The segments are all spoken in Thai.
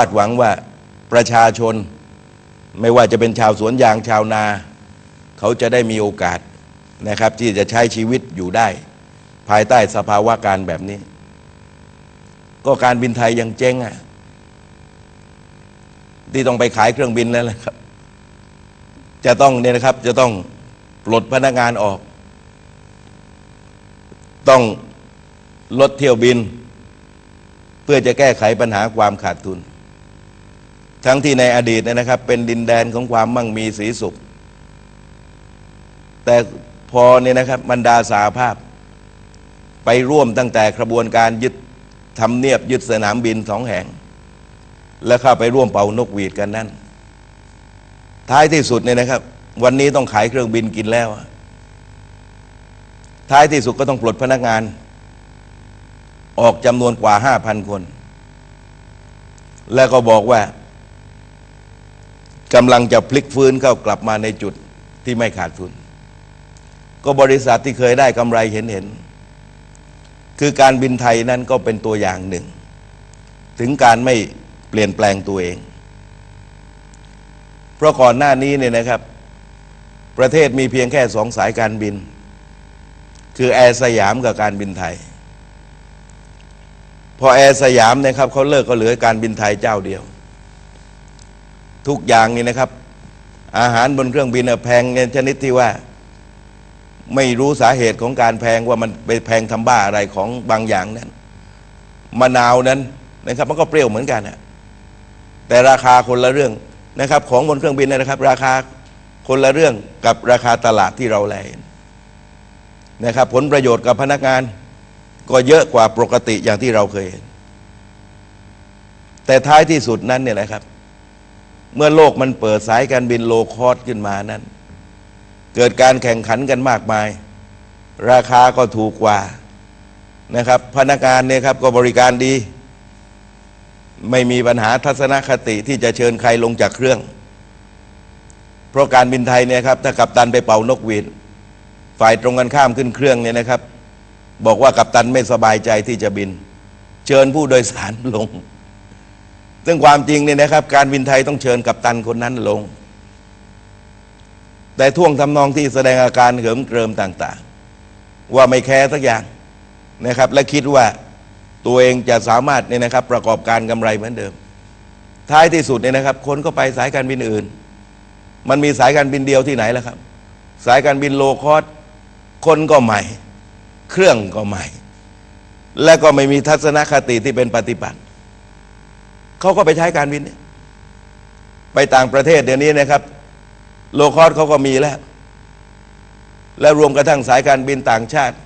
าดหวังว่าประชาชนไม่ว่าจะเป็นชาวสวนยางชาวนา เขาจะได้มีโอกาสนะครับ ที่จะใช้ชีวิตอยู่ได้ ภายใต้สภาวะการแบบนี้ ก็การบินไทยยังเจ๊งอะที่ต้องไปขายเครื่องบินแล้วแหละครับ จะต้องเนี่ยนะครับ จะต้องปลดพนักงานออก ต้องลดเที่ยวบิน เพื่อจะแก้ไขปัญหาความขาดทุน ทั้งที่ในอดีตเนยนะครับ เป็นดินแดนของความมั่งมีสีสุข แต่พอเนี่ยนะครับบรรดาสาภาพ ไปร่วมตั้งแต่กระบวนการยึดทำเนียบยึดสนามบินสองแห่ง แล้วเข้าไปร่วมเป่านกหวีดกันนั่นท้ายที่สุดเนี่ยนะครับ วันนี้ต้องขายเครื่องบินกินแล้ว ท้ายที่สุดก็ต้องปลดพนักงาน ออกจำนวนกว่าห้าพันคน แล้วก็บอกว่า กำลังจะพลิกฟื้นเข้ากลับมาในจุดที่ไม่ขาดทุน ก็บริษัทที่เคยได้กำไรเห็นเห็น คือการบินไทยนั้นก็เป็นตัวอย่างหนึ่ง ถึงการไม่เปลี่ยนแปลงตัวเอง เพราะก่อนหน้านี้เนี่ยนะครับ ประเทศมีเพียงแค่สองสายการบิน คือแอร์สยามกับการบินไทย พอแอร์สยามเนะครับเขาเลิกก็เหลือการบินไทยเจ้าเดียว ทุกอย่างนี่นะครับ อาหารบนเครื่องบินแพงเงินชนิดที่ว่า ไม่รู้สาเหตุของการแพงว่ามันไปแพงทำบ้าอะไรของบางอย่างนั้นมะนาวนั้นนะครับ มันก็เปรี้ยวเหมือนกันนะแต่ราคาคนละเรื่องนะครับ ของบนเครื่องบินนะครับ ราคาคนละเรื่องกับราคาตลาดที่เราแลนนะครับ ผลประโยชน์กับพนักงาน ก็เยอะกว่าปกติอย่างที่เราเคยเห็น แต่ท้ายที่สุดนั้นเนี่ยนะครับ เมื่อโลกมันเปิดสายการบินโลคอสขึ้นมานั้น เกิดการแข่งขันกันมากมาย ราคาก็ถูกกว่านะครับ พนักงานเนี่ยครับก็บริการดี ไม่มีปัญหาทัศนคติที่จะเชิญใครลงจากเครื่อง เพราะการบินไทยเนี่ยครับถ้ากัปตันไปเป่านกหวีดฝ่ายตรงกันข้ามขึ้นเครื่องเนี่ยนะครับ บอกว่ากัปตันไม่สบายใจที่จะบิน เชิญผู้โดยสารลง ซึ่งความจริงเนี่ยนะครับ การบินไทยต้องเชิญกัปตันคนนั้นลง แต่ท่วงทำนองที่แสดงอาการเหิมเกริมต่าง ๆ ว่าไม่แคร์สักอย่างนะครับ และคิดว่าตัวเองจะสามารถเนี่ยนะครับ ประกอบการกำไรเหมือนเดิม ท้ายที่สุดเนี่ยนะครับ คนก็ไปสายการบินอื่น มันมีสายการบินเดียวที่ไหนล่ะครับ สายการบินโลคอสคนก็ใหม่ เครื่องก็ใหม่ และก็ไม่มีทัศนคติที่เป็นปฏิบัติ เขาก็ไปใช้การบินเนี่ยไปต่างประเทศเดี๋ยวนี้นะครับ โลคอสเขาก็มีแล้ว และรวมกระทั่งสายการบินต่างชาติ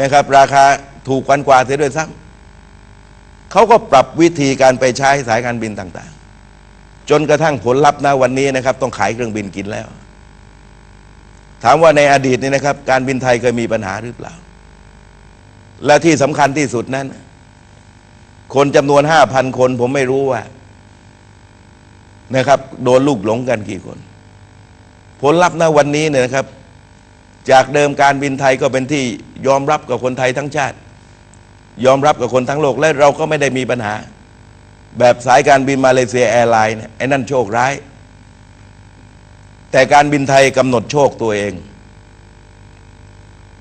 นะครับ ราคาถูกกว่ากว่าเสียด้วยซ้ำเขาก็ปรับวิธีการไปใช้สายการบินต่างๆ จนกระทั่งผลลัพธ์นะวันนี้นะครับ ต้องขายเครื่องบินกินแล้ว ถามว่าในอดีตนี่นะครับ การบินไทยเคยมีปัญหาหรือเปล่า และที่สำคัญที่สุดนั้น คนจำนวนห้าพันคน ผมไม่รู้ว่า นะครับ โดนลูกหลงกันกี่คน ผลลัพธ์นะวันนี้เนี่ยนะครับ จากเดิมการบินไทยก็เป็นที่ยอมรับกับคนไทยทั้งชาติ ยอมรับกับคนทั้งโลก และเราก็ไม่ได้มีปัญหา แบบสายการบินมาเลเซียแอร์ไลน์เนี่ยไอ้นั่นโชคร้าย แต่การบินไทยกำหนดโชคตัวเอง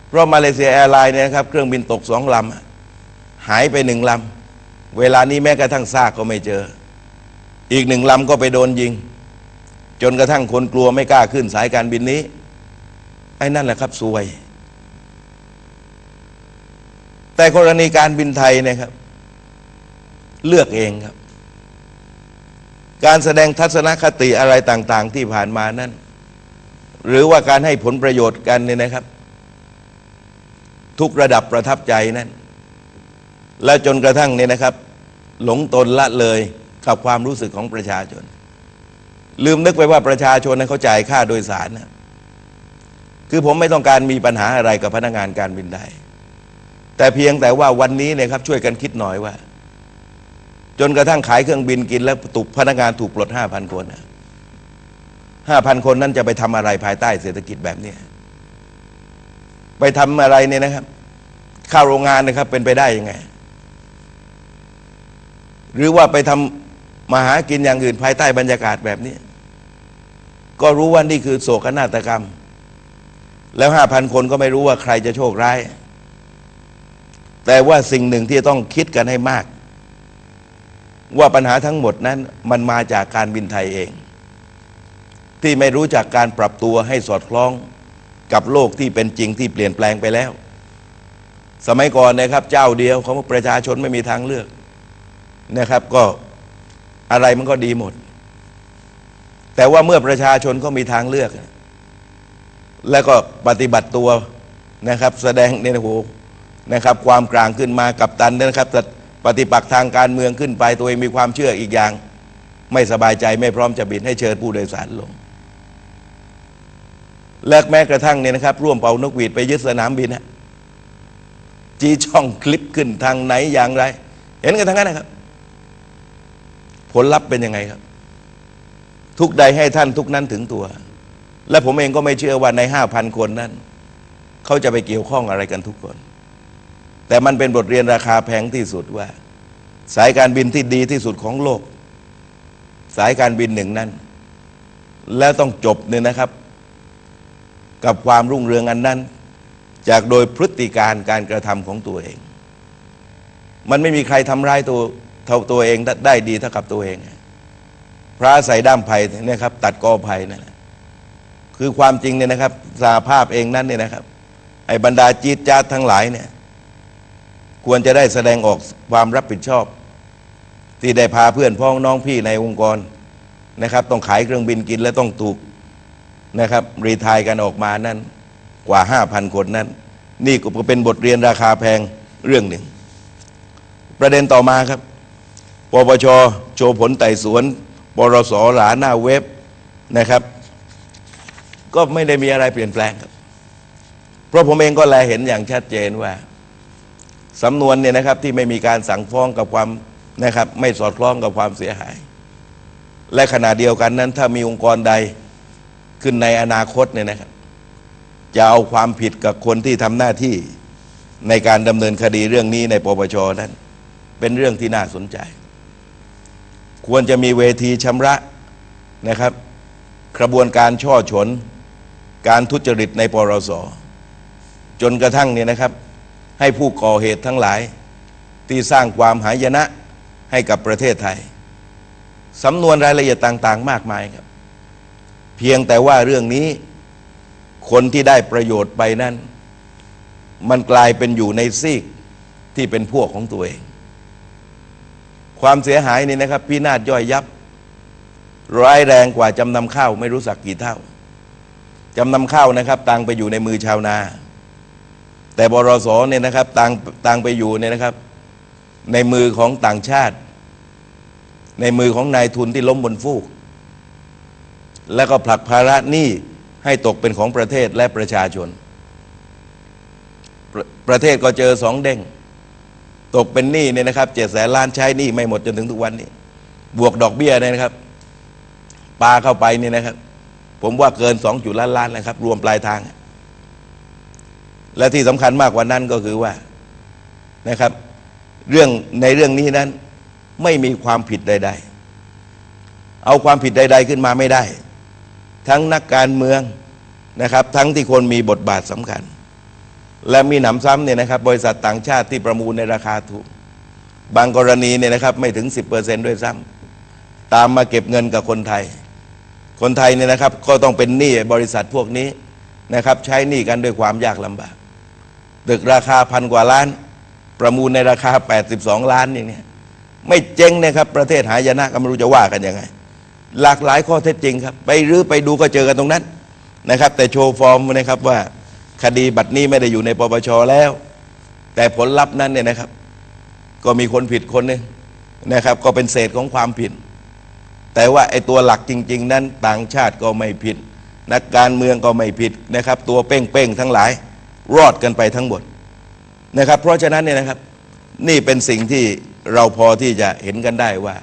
เพราะมาเลเซียแอร์ไลน์เนี่ยนะครับ เครื่องบินตกสองลำหายไปหนึ่งลำ เวลานี้แม้กระทั่งซากก็ไม่เจอ อีกหนึ่งลำก็ไปโดนยิง จนกระทั่งคนกลัวไม่กล้าขึ้นสายการบินนี้ ไอ้นั่นแหละครับซวย แต่กรณีการบินไทยเนะครับ เลือกเองครับ การแสดงทัศนคติอะไรต่าง ๆ ที่ผ่านมานั้นหรือว่าการให้ผลประโยชน์กันเนี่ยนะครับ ทุกระดับประทับใจนั้นและจนกระทั่งเนี่ยนะครับ หลงตนละเลยกับความรู้สึกของประชาชน ลืมนึกไปว่าประชาชนนั้นเขาจ่ายค่าโดยสารนะคือผมไม่ต้องการมีปัญหาอะไรกับพนักงานการบินไทยแต่เพียงแต่ว่าวันนี้เนี่ยครับช่วยกันคิดหน่อยว่า จนกระทั่งขายเครื่องบินกินแล้วตุกพนักงานถูกปลดห้าพันคนห้าพันคนนั้นจะไปทำอะไรภายใต้เศรษฐกิจแบบนี้ไปทำอะไรเนี่ยนะครับ ข้าวโรงงานนะครับเป็นไปได้ยังไง หรือว่าไปทมาหากินอย่างอื่นภายใต้บรรยากาศแบบนี้ ก็รู้ว่านี่คือโศกนาฏกรรม แล้วห้าพันคนก็ไม่รู้ว่าใครจะโชคร้าย แต่ว่าสิ่งหนึ่งที่ต้องคิดกันให้มาก ว่าปัญหาทั้งหมดนั้นมันมาจากการบินไทยเอง ที่ไม่รู้จักการปรับตัวให้สอดคล้องกับโลกที่เป็นจริงที่เปลี่ยนแปลงไปแล้ว สมัยก่อนนะครับ เจ้าเดียวของประชาชนไม่มีทางเลือก นะครับก็อะไรมันก็ดีหมด แต่ว่าเมื่อประชาชนก็มีทางเลือก แล้วก็ปฏิบัติตัวนะครับ แสดงเนี่ยโหนะครับ ความกลางขึ้นมากับตันนะครับแต่ปฏิปักษ์ทางการเมืองขึ้นไปตัวเองมีความเชื่ออีกอย่าง ไม่สบายใจไม่พร้อมจะบินให้เชิญผู้โดยสารลงและแม้กระทั่งเนี่ยนะครับ ร่วมเป่านกหวีดไปยึดสนามบินฮะจีช่องคลิปขึ้นทางไหนอย่างไร เห็นกันทั้งนั้นนะครับ ลลัพธ์เป็นยังไงครับ ทุกใดให้ท่านทุกนั้นถึงตัว และผมเองก็ไม่เชื่อว่าในห้าพันคนนั้น เขาจะไปเกี่ยวข้องอะไรกันทุกคน แต่มันเป็นบทเรียนราคาแพงที่สุดว่า สายการบินที่ดีที่สุดของโลก สายการบินหนึ่งนั้น แล้วต้องจบเนี่ยนะครับ กับความรุ่งเรืองอันนั้น จากโดยพฤติการการกระทำของตัวเอง มันไม่มีใครทำร้ายตัว เท่าตัวเองได้ดีเท่ากับตัวเอง พระใส่ด้ามไผ่เนี่ยครับ ตัดกอไผ่นั่นแหละคือความจริงเนี่ยนะครับสาภาพเองนั้นเนี่ยนะครับ ไอ้บรรดาจีดจาทั้งหลายเนี่ย ควรจะได้แสดงออกความรับผิดชอบ ที่ได้พาเพื่อนพ้องน้องพี่ในองค์กรนะครับ ต้องขายเครื่องบินกินและต้องถูกนะครับ รีทายกันออกมานั่นกว่าห้าพันคนนั้น นี่ก็เป็นบทเรียนราคาแพงเรื่องหนึ่ง ประเด็นต่อมาครับ ปปชโชว์ผลไต่สวนปรสหลาหน้าเว็บนะครับ ก็ไม่ได้มีอะไรเปลี่ยนแปลงครับ เพราะผมเองก็แลเห็นอย่างชัดเจนว่าสำนวนเนี่ยนะครับที่ไม่มีการสั่งฟ้องกับความนะครับ ไม่สอดคล้องกับความเสียหาย และขณะเดียวกันนั้น ถ้ามีองค์กรใดขึ้นในอนาคตเนี่ยนะครับ จะเอาความผิดกับคนที่ทำหน้าที่ในการดำเนินคดีเรื่องนี้ในปปชนั้น เป็นเรื่องที่น่าสนใจ ควรจะมีเวทีชำระนะครับ กระบวนการช่อฉน การทุจริตในปรสจนกระทั่งเนี่ยนะครับ ให้ผู้ก่อเหตุทั้งหลาย ที่สร้างความหายนะให้กับประเทศไทยสำนวนรายละเอียดต่างๆ มากมายครับ เพียงแต่ว่าเรื่องนี้คนที่ได้ประโยชน์ไปนั้น มันกลายเป็นอยู่ในซีกที่เป็นพวกของตัวเอง ความเสียหายนี่นะครับ พินาศย่อยยับ ร้ายแรงกว่าจำนำข้าวไม่รู้สักกี่เท่าจำนำข้าวนะครับ ตังไปอยู่ในมือชาวนา แต่บรสเนี่ยนะครับตังตังไปอยู่เนี่ยนะครับ ในมือของต่างชาติ ในมือของนายทุนที่ล้มบนฟูก แล้วก็ผลักภาระหนี้ให้ตกเป็นของประเทศและประชาชนประประเทศก็เจอสองเด้ง ตกเป็นหนี้เนี่ยนะครับเจ็ดแสนล้านใช้หนี้ไม่หมดจนถึงทุกวันนี้ บวกดอกเบี้ยเนี่ยนะครับปลาเข้าไปเนี่ยนะครับ ผมว่าเกินสองจุดล้านล้านนะครับ รวมปลายทาง และที่สำคัญมากกว่านั้นก็คือว่านะครับ เรื่องในเรื่องนี้นั้นไม่มีความผิดใด ๆ เอาความผิดใด ๆ ขึ้นมาไม่ได้ ทั้งนักการเมืองนะครับ ทั้งที่คนมีบทบาทสำคัญ และมีหนำซ้ำเนี่ยนะครับบริษัทต่างชาติที่ประมูลในราคาถูก บางกรณีเนี่ยนะครับไม่ถึง 10%ด้วยซ้ำตามมาเก็บเงินกับคนไทย คนไทยเนี่ยนะครับก็ต้องเป็นหนี้บริษัทพวกนี้นะครับใช้หนี้กันด้วยความยากลำบากตึกราคาพันกว่าล้าน ประมูลในราคา 82 ล้านอย่างเนี้ยไม่เจ๊งนะครับประเทศหายนะก็ไม่รู้จะว่ากันยังไง หลากหลายข้อเท็จจริงครับ ไปรื้อไปดูก็เจอกันตรงนั้นนะครับ แต่โชว์ฟอร์มนะครับว่า คดีบัตรนี้ไม่ได้อยู่ในปปชแล้ว แต่ผลลัพธ์นั้นเนี่ยนะครับ ก็มีคนผิดคนหนึงนะครับ ก็เป็นเศษของความผิด แต่ว่าไอ้ตัวหลักจริง ๆ นั้นต่างชาติก็ไม่ผิด นักการเมืองก็ไม่ผิดนะครับ ตัวเป้งๆทั้งหลาย รอดกันไปทั้งหมดนะครับ เพราะฉะนั้นเนี่ยนะครับ นี่เป็นสิ่งที่เราพอที่จะเห็นกันได้ว่า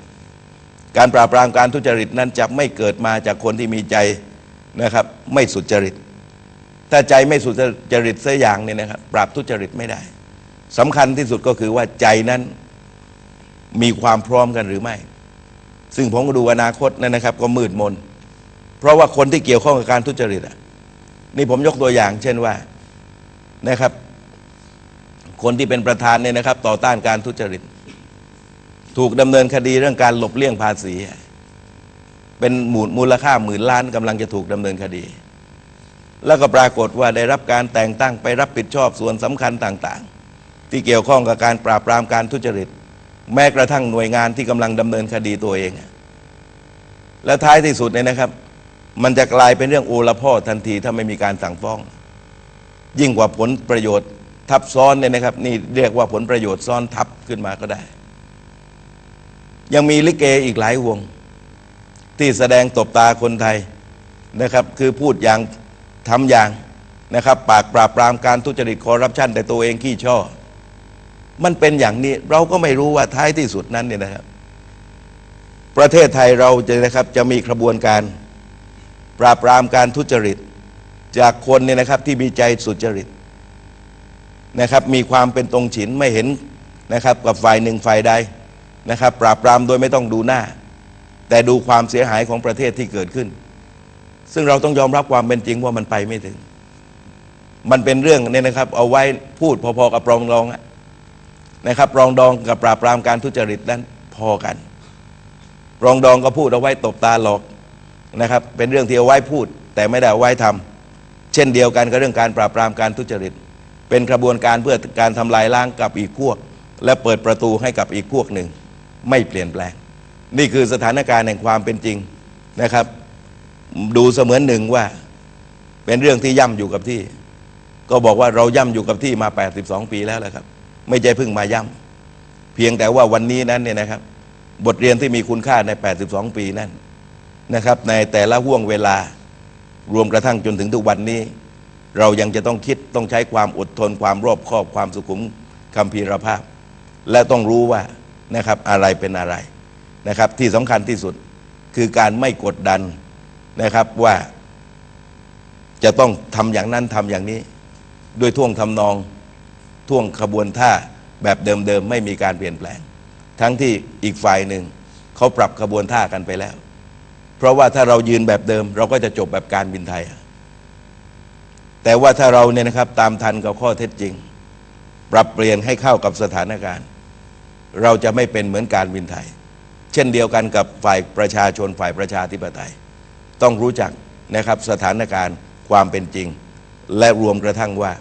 การปราบปรามการทุจริตนั้นจะไม่เกิดมาจากคนที่มีใจนะครับ ไม่สุจริต ถ้าใจไม่สุจริตเสักอย่างเนี่ยนะครับ ปราบทุจริตไม่ได้สำคัญที่สุดก็คือว่าใจนั้นมีความพร้อมกันหรือไม่ ซึ่งผมก็ดูอนาคตนั่นนะครับ ก็มืดมน เพราะว่าคนที่เกี่ยวข้องกับการทุจริตอะนี่ผมยกตัวอย่าง เช่นว่านะครับ คนที่เป็นประธานเนี่ยนะครับ ต่อต้านการทุจริต ถูกดำเนินคดีเรื่องการหลบเลี่ยงภาษี เป็นหมูลมูลค่าหมื่นล้านกำลังจะถูกดำเนินคดี แล้วก็ปรากฏว่าได้รับการแต่งตั้งไปรับผิดชอบส่วนสำคัญต่างๆ ที่เกี่ยวข้องกับการปราบปรามการทุจริต แม้กระทั่งหน่วยงานที่กำลังดำเนินคดีตัวเอง และท้ายที่สุดเนี่ยนะครับ มันจะกลายเป็นเรื่องโอละพ่อทันทีถ้าไม่มีการสั่งฟ้อง ยิ่งกว่าผลประโยชน์ทับซ้อนเนี่ยนะครับ นี่เรียกว่าผลประโยชน์ซ้อนทับขึ้นมาก็ได้ ยังมีลิเกอีกหลายวง ที่แสดงตบตาคนไทยนะครับ คือพูดอย่าง ทำอย่างนะครับ ปากปราบปรามการทุจริตคอร์รัปชันแต่ตัวเองขี้ช่อ มันเป็นอย่างนี้เราก็ไม่รู้ว่าท้ายที่สุดนั้นเนี่ยนะครับ ประเทศไทยเราจะนะครับจะมีกระบวนการปราบปรามการทุจริต จากคนเนี่ยนะครับที่มีใจสุจริตนะครับ มีความเป็นตรงฉินไม่เห็นนะครับกับฝ่ายหนึ่งฝ่ายใดนะครับ ปราบปรามโดยไม่ต้องดูหน้า แต่ดูความเสียหายของประเทศที่เกิดขึ้น ซึ่งเราต้องยอมรับความเป็นจริงว่ามันไปไม่ถึง มันเป็นเรื่องเนี่ยนะครับ เอาไว้พูดพอๆกับปรองดองนะครับปรองดองกับปราบปรามการทุจริตนั้นพอกันปรองดองก็พูดเอาไว้ตบตาหลอกนะครับ เป็นเรื่องที่เอาไว้พูด แต่ไม่ได้เอาไว้ทำเช่นเดียวกันกับเรื่องการปราบปรามการทุจริต เป็นกระบวนการเพื่อการทำลายล้างกับอีกพวก และเปิดประตูให้กับอีกพวกหนึ่ง ไม่เปลี่ยนแปลง นี่คือสถานการณ์แห่งความเป็นจริงนะครับ ดูเสมือนหนึ่งว่า เป็นเรื่องที่ย่ำอยู่กับที่ ก็บอกว่าเราย่ำอยู่กับที่มา 82 ปีแล้วแหละครับ ไม่ใช่เพิ่งมาย่ำเพียงแต่ว่าวันนี้นั้นเนี่ยนะครับ บทเรียนที่มีคุณค่าใน 82 ปีนั้นนะครับ ในแต่ละห่วงเวลารวมกระทั่งจนถึงทุกวันนี้ เรายังจะต้องคิดต้องใช้ความอดทนความรอบคอบความสุขุมคำพีรภาพ และต้องรู้ว่านะครับอะไรเป็นอะไรนะครับ ที่สำคัญที่สุดคือการไม่กดดัน นะครับว่าจะต้องทำอย่างนั้นทำอย่างนี้ ด้วยท่วงทำนองท่วงขบวนท่าแบบเดิมๆไม่มีการเปลี่ยนแปลง ทั้งที่อีกฝ่ายหนึ่งเขาปรับขบวนท่ากันไปแล้ว เพราะว่าถ้าเรายืนแบบเดิม เราก็จะจบแบบการบินไทย แต่ว่าถ้าเราเนี่ยนะครับตามทันกับข้อเท็จจริง ปรับเปลี่ยนให้เข้ากับสถานการณ์ เราจะไม่เป็นเหมือนการบินไทย เช่นเดียวกันกับฝ่ายประชาชนฝ่ายประชาธิปไตย ต้องรู้จักนะครับสถานการณ์ความเป็นจริง และรวมกระทั่งว่า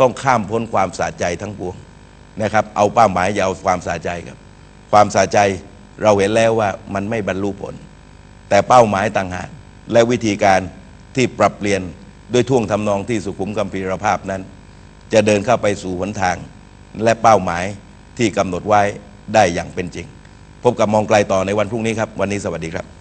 ต้องข้ามพ้นความสะใจทั้งปวงนะครับ เอาเป้าหมายอย่าเอาความสะใจครับ ความสะใจเราเห็นแล้วว่ามันไม่บรรลุผล แต่เป้าหมายต่างหากและวิธีการที่ปรับเปลี่ยนด้วยท่วงทำนองที่สุขุมกัมพีรภาพนั้น จะเดินเข้าไปสู่หนทาง และเป้าหมายที่กำหนดไว้ได้อย่างเป็นจริง พบกับมองไกลต่อในวันพรุ่งนี้ครับ วันนี้สวัสดีครับ